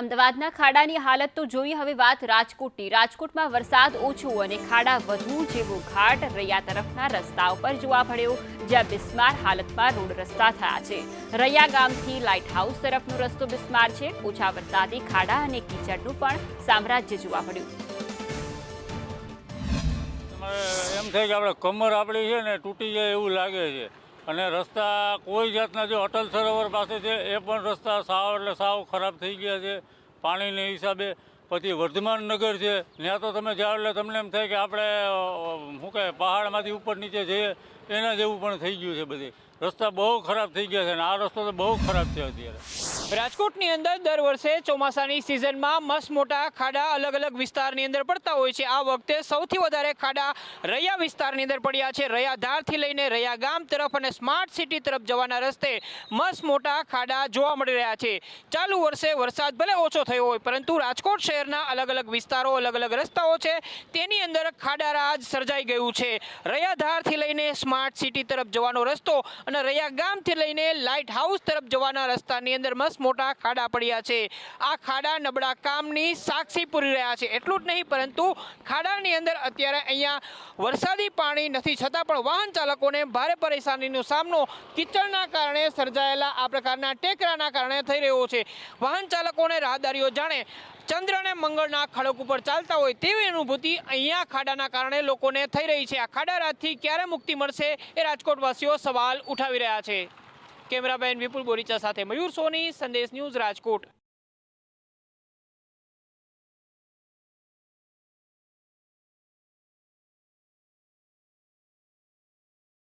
અમદાવાદના ખાડાની હાલત તો જોઈએ. હવે વાત રાજકોટની. રાજકોટમાં વરસાદ ઓછો અને ખાડા વધુ જેવો ઘાટ રૈયા તરફના રસ્તા ઉપર જોવા મળ્યો, જ્યાં બિસ્માર હાલતમાં રોડ રસ્તા થયા છે. રૈયા ગામથી લાઇટ હાઉસ તરફનો રસ્તો બિસ્માર છે. ઓછા વરસાદે ખાડા અને કીચડનું પણ સામ્રાજ્ય જોવા મળ્યું. એમ થાય કે આપણે કમર આપણી છે ને તૂટી જાય એવું લાગે છે. અને રસ્તા કોઈ જાતના જો અટલ સરોવર પાસે છે, એ પણ રસ્તા સાવ એટલે સાવ ખરાબ થઈ ગયા છે, પાણીને હિસાબે. પછી વર્ધમાન નગર છે, ત્યાં તો તમે જાઓ એટલે તમને એમ થાય કે આપણે શું કહે, પહાડમાંથી ઉપર નીચે જઈએ, એના જેવું પણ થઈ ગયું છે બધી. રસ્તા બહુ ખરાબ થઈ ગયા છે અને આ રસ્તો તો બહુ ખરાબ છે અત્યારે. રાજકોટની અંદર દર વર્ષે ચોમાસાની સિઝનમાં મસ્ત મોટા ખાડા અલગ અલગ વિસ્તારની અંદર પડતા હોય છે. આ વખતે સૌથી વધારે ખાડા રૈયા વિસ્તારની અંદર પડ્યા છે. રૈયા ધારથી લઈને રૈયા ગામ તરફ અને સ્માર્ટ સિટી તરફ જવાના રસ્તે મસ્ત મોટા ખાડા જોવા મળી રહ્યા છે. ચાલુ વર્ષે વરસાદ ભલે ઓછો થયો હોય, પરંતુ રાજકોટ શહેરના અલગ અલગ વિસ્તારો, અલગ અલગ રસ્તાઓ છે. તેની અંદર ખાડારાજ સર્જાઈ ગયું છે. રૈયા ધારથી લઈને સ્માર્ટ સિટી તરફ જવાનો રસ્તો અને રૈયા ગામથી લઈને લાઇટ હાઉસ તરફ જવાના રસ્તાની અંદર મસ્ત મોટા ખાડા પડ્યા છે. આ ખાડા નબળા કામની સાક્ષી પૂરી રહ્યા છે. એટલું જ નહીં, પરંતુ ખાડાની અંદર અત્યારે અહીંયા વરસાદી પાણી નથી. છતાં પણ વાહન ચાલકોને ભારે પરેશાનીનો સામનો કિચડના કારણે સર્જાયેલા આ પ્રકારના ટેકરાના કારણે થઈ રહ્યો છે. વાહન ચાલકોને રાહદારીઓ જાણે ચંદ્ર અને મંગળના ખડક ઉપર ચાલતા હોય તેવી અનુભૂતિ અહીંયા ખાડાના કારણે લોકોને થઈ રહી છે. આ ખાડા રાજથી ક્યારે મુક્તિ મળશે એ રાજકોટવાસીઓ સવાલ ઉઠાવી રહ્યા છે. કેમેરામેન વિપુલ બોરીચા સાથે મયુર સોની સંદેશ ન્યૂઝ રાજકોટ.